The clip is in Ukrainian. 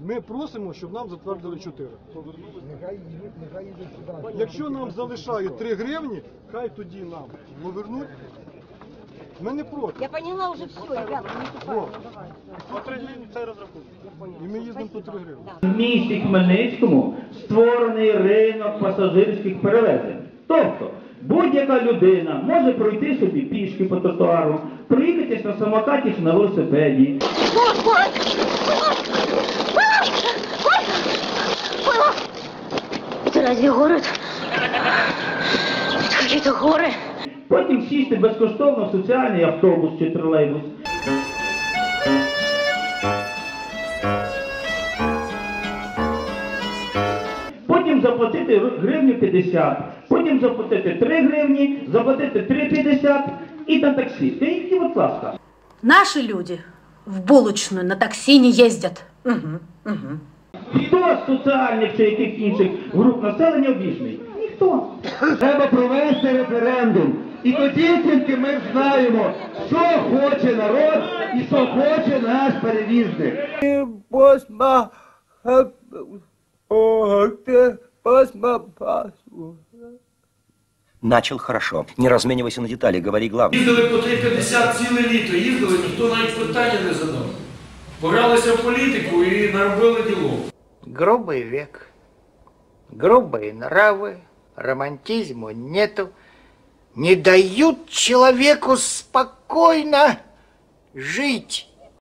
Ми просимо, щоб нам затвердили 4. Нехай їдуть, нехай їдуть сюди. Якщо нам залишають 3 гривні, хай тоді нам повернуть. Ми не проти. Я поняла уже все, ребята, не Во. тупая. По 3 гривні це розрахунок. І ми їздимо по 3 гривні. Да. В місті Хмельницькому створений ринок пасажирських перевезень. Тобто будь-яка людина може пройти собі пішки по тротуару, проїхатись на самокаті чи на велосипеді, разве город? Это какие-то горы. потім сісти безкоштовно в соціальний автобус чи тролейбус. Потім заплатити гривню 50, потім заплатити 3 гривні, заплатити 3,50 і на таксі. Та і, будь ласка. Наши люди в булочную на такси не ездят. Мгм, мгм. Хто з соціальних чи яких інших груп населення обіжний? Ніхто. Треба провести референдум. І тоді тільки ми знаємо, що хоче народ і що хоче наш перевізник. Начал хорошо. Не разменивайся на детали, говори главное. Їздили по 3,50 ціле літо, їздили, ніхто навіть питання не задав. Погралися в політику і наробили діло. Грубый век, грубые нравы, романтизму нету, не дают человеку спокойно жить.